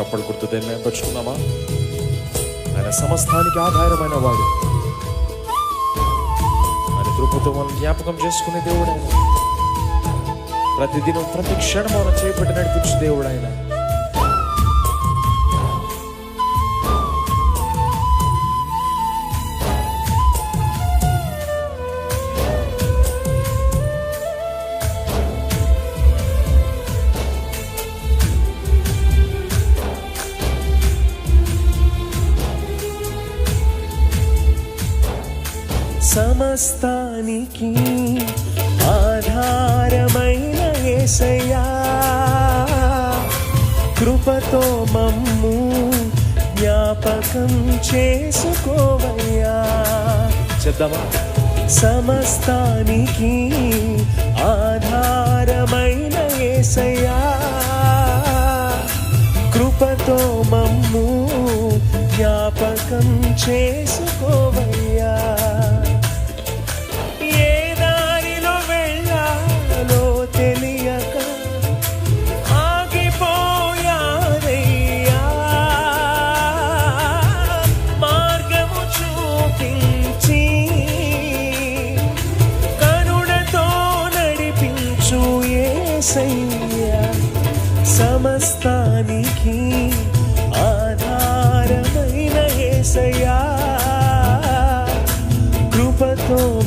చప్పడు గుర్తుదే మేపరుచుకుందామా ఆయన సమస్తానికి ఆధారమైన వాడు. ఆయన కృపతో మనం జ్ఞాపకం చేసుకునే దేవుడు ఆయన. ప్రతిదినం ప్రతి క్షణం మనం చేపట్టి నడిపించే దేవుడు ఆయన. సమస్తానికి ఆధారమైన యేసయ్యా కృపతో మమ్ము జ్ఞాపకం చేసుకోవయ్యా. చేద్దామా సమస్తానికి ఆధారమైన యేసయ్యా కృపతో మమ్ము జ్ఞాపకం చేసు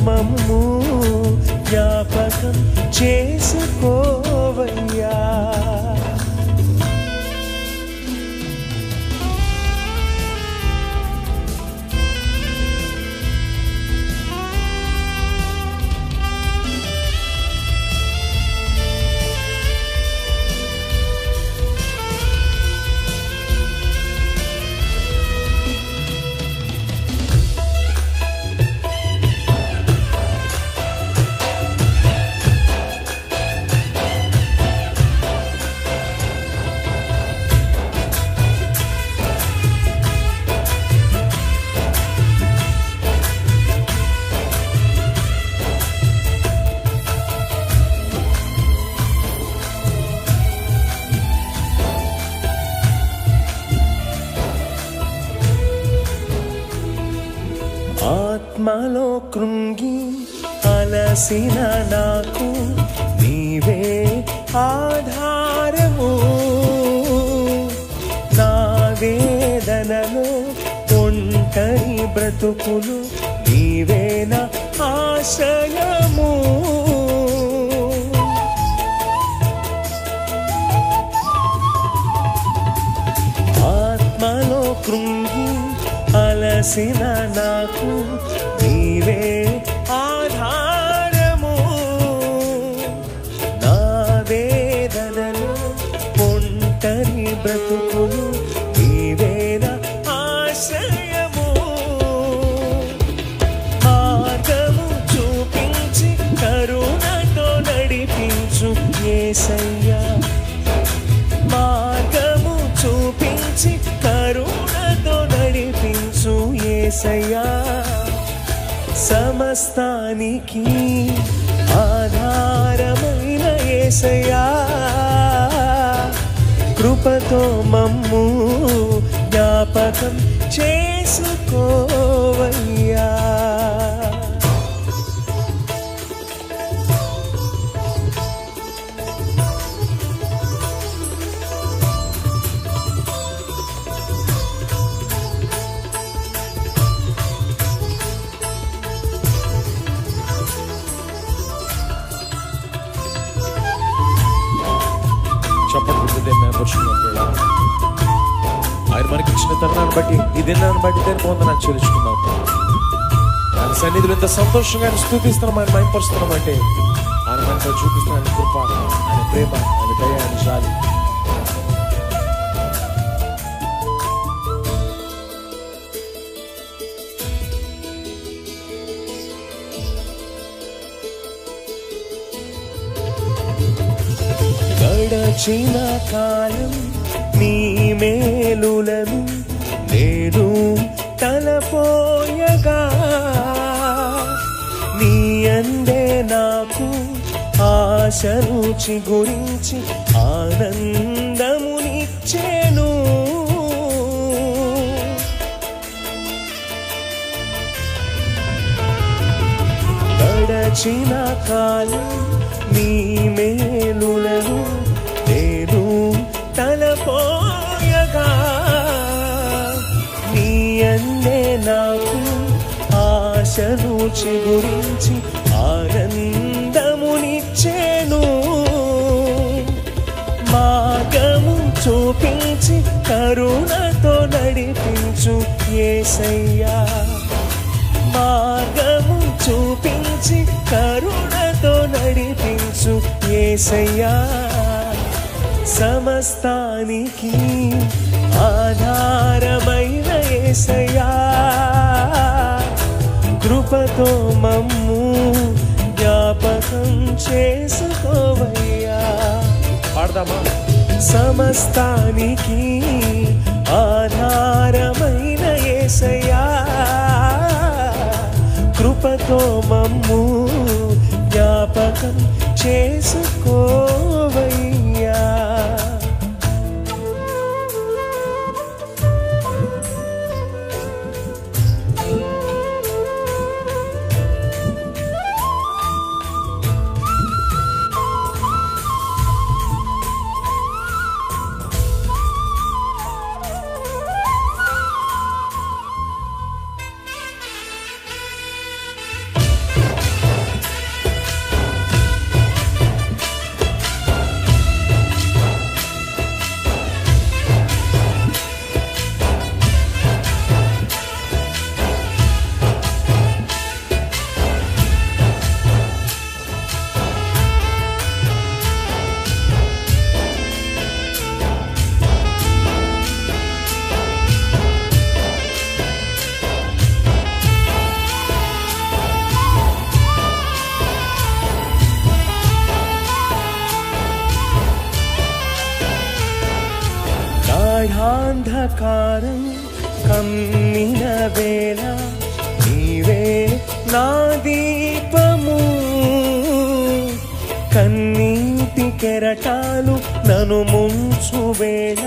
మమ్ము జ్ఞాపకం చేసుకో. ఆత్మలో కృంగి అలసిన నాకు నీవే ఆధారము. నా వేదనలో ఒంటరి బ్రతుకులు నీవేన ఆశయము. ఆత్మలో కృంగి అలసిన నాకు ఏసయ్యా సమస్తానికి ఆధారమైన ఏసయ్యా. కృపతో మమ్ము జ్ఞాపకం చేసుకోవయ్యా. చప్పటి గుర్తుదే మేపరుచుకున్నాం ఆయన మనకి ఇచ్చిన తరుణాన్ని బట్టి ఈ దినాన్ని బట్టి దాన్ని చెల్లించుకున్నాం ఆయన సన్నిధులు ఎంత సంతోషంగా ఆయన స్థూపిస్తున్నాం ఆయన మైంపరుస్తున్నాం అంటే ఆయన మనతో చూపిస్తున్న ఆయన కృప ఆయన ప్రేమ ఆయన దయ ఆయన జాలి గడచిన కాలం నీ మేలులను నేను తలపోయగా. నీ అందే నాకు ఆశ రుచి గురించి ఆనందమునిచ్చేను. గడచిన కాలం నీ మేలులను చిగురించి ఆనందమునిచ్చేను. మార్గము చూపించి కరుణతో నడిపించు ఏసయ్యా. మార్గము చూపించి కరుణతో నడిపించు ఏసయ్యా. సమస్తానికి ఆధారమైన ఏసయ్యా. కృపతో మమ్ము జ్ఞాపకం చేసుకోవయ్యా. పాడదామా? సమస్తానికి ఆధారమైన ఏసయ్యా. కృపతో మమ్ము జ్ఞాపకం చేసుకోవయ్యా అంధకారం కమ్మిన వేళ నీవే నా దీపము. కన్నీటి కెరటాలు నను ముంచు వేళ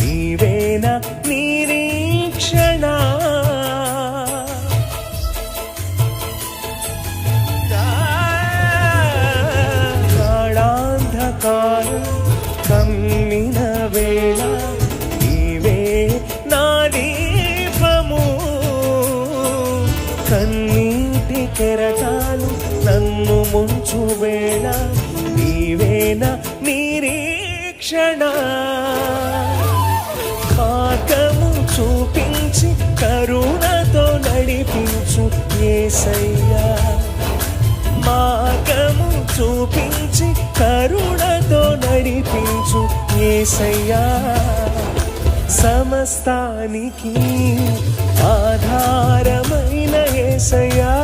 నీవేనా నిరీక్షణ. క్షణ మార్గము చూపించి కరుణతో నడిపించు ఏసయ్యా. మార్గము చూపించి కరుణతో నడిపించు ఏసయ్యా. సమస్తానికి ఆధారమైన ఏసయ్యా.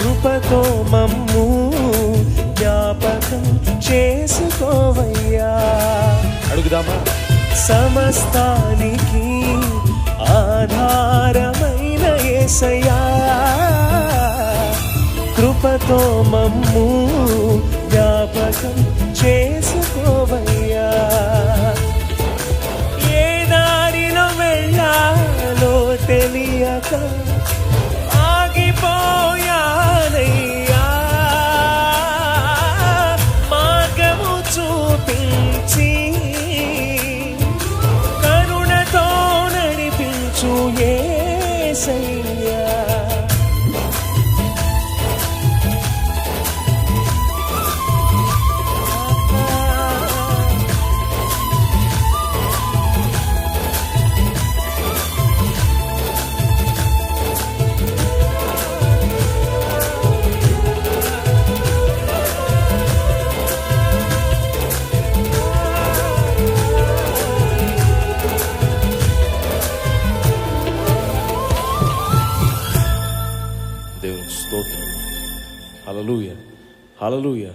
కృపతో మమ్ము జ్ఞాపకం చేసుకోవయ్యా అడుగుదామా? సమస్తానికి ఆధారమైన ఏసయ్యా. కృపతో మమ్ము జ్ఞాపకం చేసుకోవయ్యా Hallelujah.